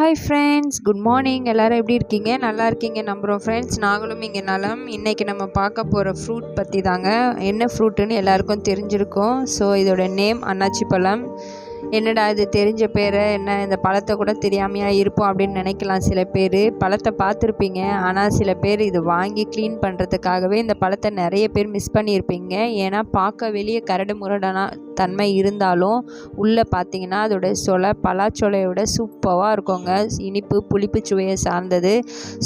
Hi friends good morning எல்லோரும் எப்படி இருக்கீங்க? நல்லா இருக்கீங்க நம்புகிறோம் ஃப்ரெண்ட்ஸ் நாங்களும் இங்கே நலம். இன்றைக்கி நம்ம பார்க்க போகிற ஃப்ரூட் பற்றி தாங்க என்ன ஃப்ரூட்டுன்னு எல்லாருக்கும் தெரிஞ்சிருக்கும். ஸோ இதோட நேம் அன்னாச்சி பழம். என்னடா இது? தெரிஞ்ச பேரை என்ன? இந்த பழத்தை கூட தெரியாமையாக இருப்போம் அப்படின்னு நினைக்கலாம் சில பேர். பழத்தை பார்த்துருப்பீங்க. ஆனால் சில பேர் இது வாங்கி க்ளீன் பண்ணுறதுக்காகவே இந்த பழத்தை நிறைய பேர் மிஸ் பண்ணியிருப்பீங்க. ஏன்னா பார்க்க வெளியே கரடு முரடான தன்மை இருந்தாலும் உள்ளே பார்த்தீங்கன்னா அதோட சொலை பலாச்சொலையோட சூப்பராக இருக்குங்க. இனிப்பு புளிப்பு சுவையை சார்ந்தது.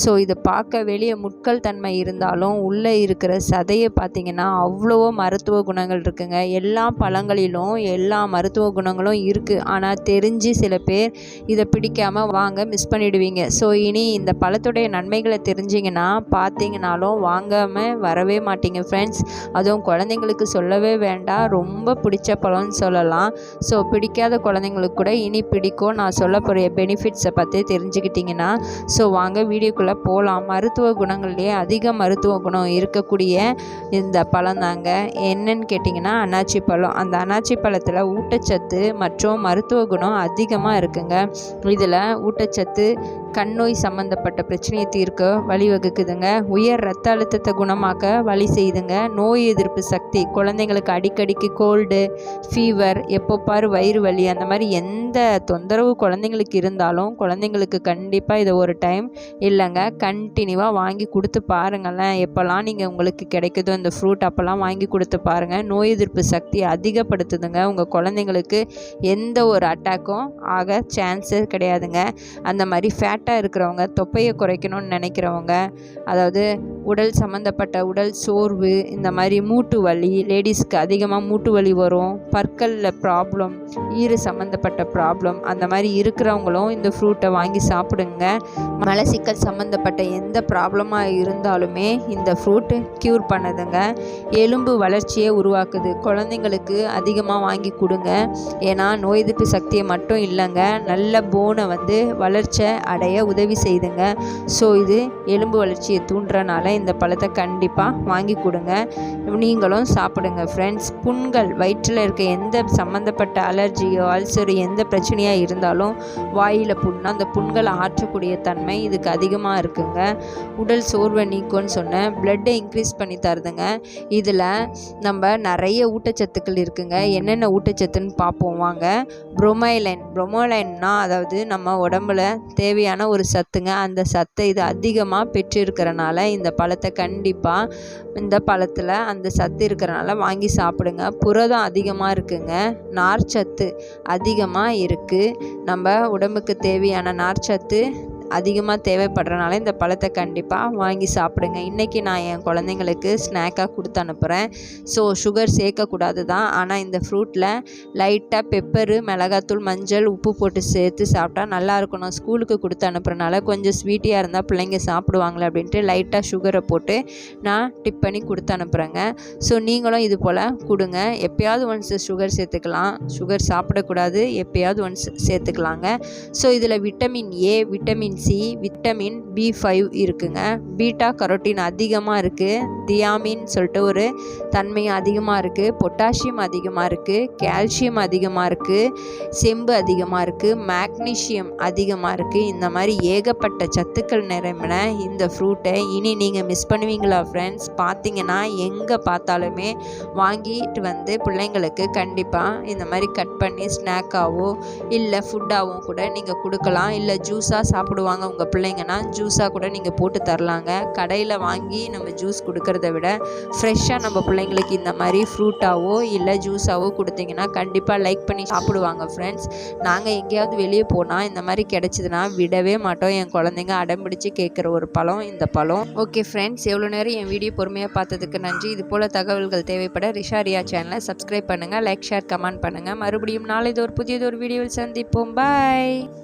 ஸோ இதை பார்க்க வெளியே முட்கள் தன்மை இருந்தாலும் உள்ளே இருக்கிற சதையை பார்த்தீங்கன்னா அவ்வளவோ மருத்துவ குணங்கள் இருக்குங்க. எல்லா பழங்களிலும் எல்லா மருத்துவ குணங்களும் இருக்குது ஆனால் தெரிஞ்சு சில பேர் இதை பிடிக்காமல் வாங்க மிஸ் பண்ணிடுவீங்க. ஸோ இனி இந்த பழத்துடைய நன்மைகளை தெரிஞ்சிங்கன்னா பார்த்தீங்கனாலும் வாங்காமல் வரவே மாட்டீங்க ஃப்ரெண்ட்ஸ் அதுவும் குழந்தைங்களுக்கு சொல்லவே வேண்டாம். ரொம்ப பிடிச்ச பழம்னு சொல்லலாம். ஸோ பிடிக்காத குழந்தைங்களுக்கு கூட இனி பிடிக்கும். நான் சொல்ல போகிற பெனிஃபிட்ஸை பற்றி தெரிஞ்சுக்கிட்டிங்கன்னா ஸோ வாங்க வீடியோக்குள்ளே போகலாம் மருத்துவ குணங்கள்லேயே அதிக மருத்துவ குணம் இருக்கக்கூடிய இந்த பழம் தாங்க. என்னன்னு கேட்டிங்கன்னா அன்னாச்சி பழம். அந்த அன்னாச்சி பழத்தில் ஊட்டச்சத்து மற்றும் மருத்துவ குணம் அதிகமாக இருக்குங்க. இதில் ஊட்டச்சத்து கண் நோய் சம்மந்தப்பட்ட பிரச்சனையை தீர்க்க வழிவகுக்குதுங்க. உயர் ரத்த அழுத்தத்தை குணமாக்க வழி செய்யுதுங்க. நோய் எதிர்ப்பு சக்தி குழந்தைங்களுக்கு அடிக்கடிக்கு கோல்டு ஃபீவர் எப்போ பாரு வயிறு வலி அந்த மாதிரி எந்த தொந்தரவு குழந்தைங்களுக்கு இருந்தாலும் குழந்தைங்களுக்கு கண்டிப்பாக இதை ஒரு டைம் இல்லைங்க. கண்டினியூவாக வாங்கி கொடுத்து பாருங்களேன். எப்போல்லாம் நீங்கள் உங்களுக்கு கிடைக்குதோ இந்த ஃப்ரூட் அப்போல்லாம் வாங்கி கொடுத்து பாருங்கள் நோய் எதிர்ப்பு சக்தி அதிகப்படுத்துதுங்க. உங்கள் குழந்தைங்களுக்கு எந்த ஒரு அட்டாக்கும் ஆக சான்ஸே கிடையாதுங்க. அந்த மாதிரி ஃபேட்டாக இருக்கிறவங்க தொப்பையை குறைக்கணும்னு நினைக்கிறவங்க அதாவது உடல் சம்மந்தப்பட்ட உடல் சோர்வு இந்த மாதிரி மூட்டு வலி லேடிஸ்க்கு அதிகமாக மூட்டு வலி வரும். பற்களில் ப்ராப்ளம் ஈறு சம்மந்தப்பட்ட ப்ராப்ளம் அந்த மாதிரி இருக்கிறவங்களும் இந்த ஃப்ரூட்டை வாங்கி சாப்பிடுங்க. மலசிக்கல் சம்மந்தப்பட்ட எந்த ப்ராப்ளமாக இருந்தாலுமே இந்த ஃப்ரூட்டு க்யூர் பண்ணுதுங்க. எலும்பு வளர்ச்சியை உருவாக்குது. குழந்தைங்களுக்கு அதிகமாக வாங்கி கொடுங்க. ஏன்னா நோய் எதிர்ப்பு சக்தியை மட்டும் இல்லைங்க. நல்ல போனை வந்து வளர்ச்சி அடைய உதவி செய்துங்க. ஸோ இது எலும்பு வளர்ச்சியை தூண்டுறனால இந்த பழத்தை கண்டிப்பாக வாங்கி கொடுங்க. நீங்களும் சாப்பிடுங்க ஃப்ரெண்ட்ஸ் புண்கள் வயிற்றில் இருக்க எந்த சம்மந்தப்பட்ட அலர்ஜியோ அல்சரோ எந்த பிரச்சனையாக இருந்தாலும் வாயில் புண்ணா அந்த புண்களை ஆற்றக்கூடிய தன்மை இதுக்கு அதிகமாக இருக்குங்க. உடல் சோர்வை நீக்கும்னு சொன்னேன். பிளட்டை இன்க்ரீஸ் பண்ணி தருதுங்க. இதில் நம்ம நிறைய ஊட்டச்சத்துக்கள் இருக்குங்க. என்னென்ன ஊட்டச்சத்துன்னு பார்ப்போம் வாங்க. ப்ரொமைலைன் ப்ரொமோலைன்னா அதாவது நம்ம உடம்புல தேவையான ஒரு சத்துங்க. அந்த சத்தை இது அதிகமாக பெற்றிருக்கிறனால இந்த பழத்தை கண்டிப்பாக இந்த பழத்தில் அந்த சத்து இருக்கிறனால வாங்கி சாப்பிடுங்க. புரதம் அதிகமாக இருக்குங்க. நார்ச்சத்து அதிகமாக இருக்குது நம்ம உடம்புக்கு தேவையான நார்ச்சத்து அதிகமாக தேவைப்படுறனால இந்த பழத்தை கண்டிப்பாக வாங்கி சாப்பிடுங்க. இன்றைக்கி நான் என் குழந்தைங்களுக்கு ஸ்நாக்காக கொடுத்து அனுப்புகிறேன் ஸோ சுகர் சேர்க்கக்கூடாது தான் ஆனால் இந்த ஃப்ரூட்டில் லைட்டாக பெப்பரு மிளகாத்தூள் மஞ்சள் உப்பு போட்டு சேர்த்து சாப்பிட்டா நல்லா இருக்கணும் ஸ்கூலுக்கு கொடுத்து அனுப்புகிறனால கொஞ்சம் ஸ்வீட்டியாக இருந்தால் பிள்ளைங்க சாப்பிடுவாங்களே அப்படின்ட்டு லைட்டாக சுகரை போட்டு நான் டிப் பண்ணி கொடுத்து அனுப்புகிறேங்க ஸோ நீங்களும் இது போல் கொடுங்க. எப்போயாவது ஒன்ஸ் சுகர் சேர்த்துக்கலாம். சுகர் சாப்பிடக்கூடாது. எப்பயாவது ஒன்ஸ் சேர்த்துக்கலாங்க. ஸோ இதில் vitamin A vitamin C vitamin B five இருக்குங்க. பீட்டா கரோட்டின் அதிகமாக இருக்குது தியாமின் சொல்லிட்டு ஒரு தன்மை அதிகமாக இருக்குது பொட்டாசியம் அதிகமாக இருக்குது கால்சியம் அதிகமாக இருக்குது செம்பு அதிகமாக இருக்குது மேக்னீஷியம் அதிகமாக இருக்குது இந்த மாதிரி ஏகப்பட்ட சத்துக்கள் நிரம்பின இந்த ஃப்ரூட்டை இனி நீங்கள் மிஸ் பண்ணுவீங்களா ஃப்ரெண்ட்ஸ் பார்த்தீங்கன்னா எங்கே பார்த்தாலுமே வாங்கிட்டு வந்து பிள்ளைங்களுக்கு கண்டிப்பாக இந்த மாதிரி கட் பண்ணி ஸ்நாக்காகவோ இல்லை ஃபுட்டாகவும் கூட நீங்கள் கொடுக்கலாம். இல்லை ஜூஸாக சாப்பிடுவாங்க. சாப்பிடுவாங்க உங்கள் பிள்ளைங்கன்னா ஜூஸாக கூட நீங்கள் போட்டு தரலாங்க. கடையில் வாங்கி நம்ம ஜூஸ் கொடுக்கறத விட ஃப்ரெஷ்ஷாக நம்ம பிள்ளைங்களுக்கு இந்த மாதிரி ஃப்ரூட்டாவோ இல்லை ஜூஸாவோ கொடுத்தீங்கன்னா கண்டிப்பாக லைக் பண்ணி சாப்பிடுவாங்க ஃப்ரெண்ட்ஸ் நாங்கள் எங்கேயாவது வெளியே போனால் இந்த மாதிரி கிடச்சிதுன்னா விடவே மாட்டோம். என் குழந்தைங்க அடம்பிடிச்சு கேட்குற ஒரு பழம் இந்த பழம். ஓகே ஃப்ரெண்ட்ஸ் எவ்வளோ நேரம் என் வீடியோ பொறுமையாக பார்த்ததுக்கு நன்றி. இது போல் தகவல்கள் தேவைப்பட ரிஷாரியா சேனலை சப்ஸ்கிரைப் பண்ணுங்கள் லைக் ஷேர் கமெண்ட் பண்ணுங்கள் மறுபடியும் நாளை இது ஒரு புதியது ஒரு வீடியோவில் சந்திப்போம். பாய்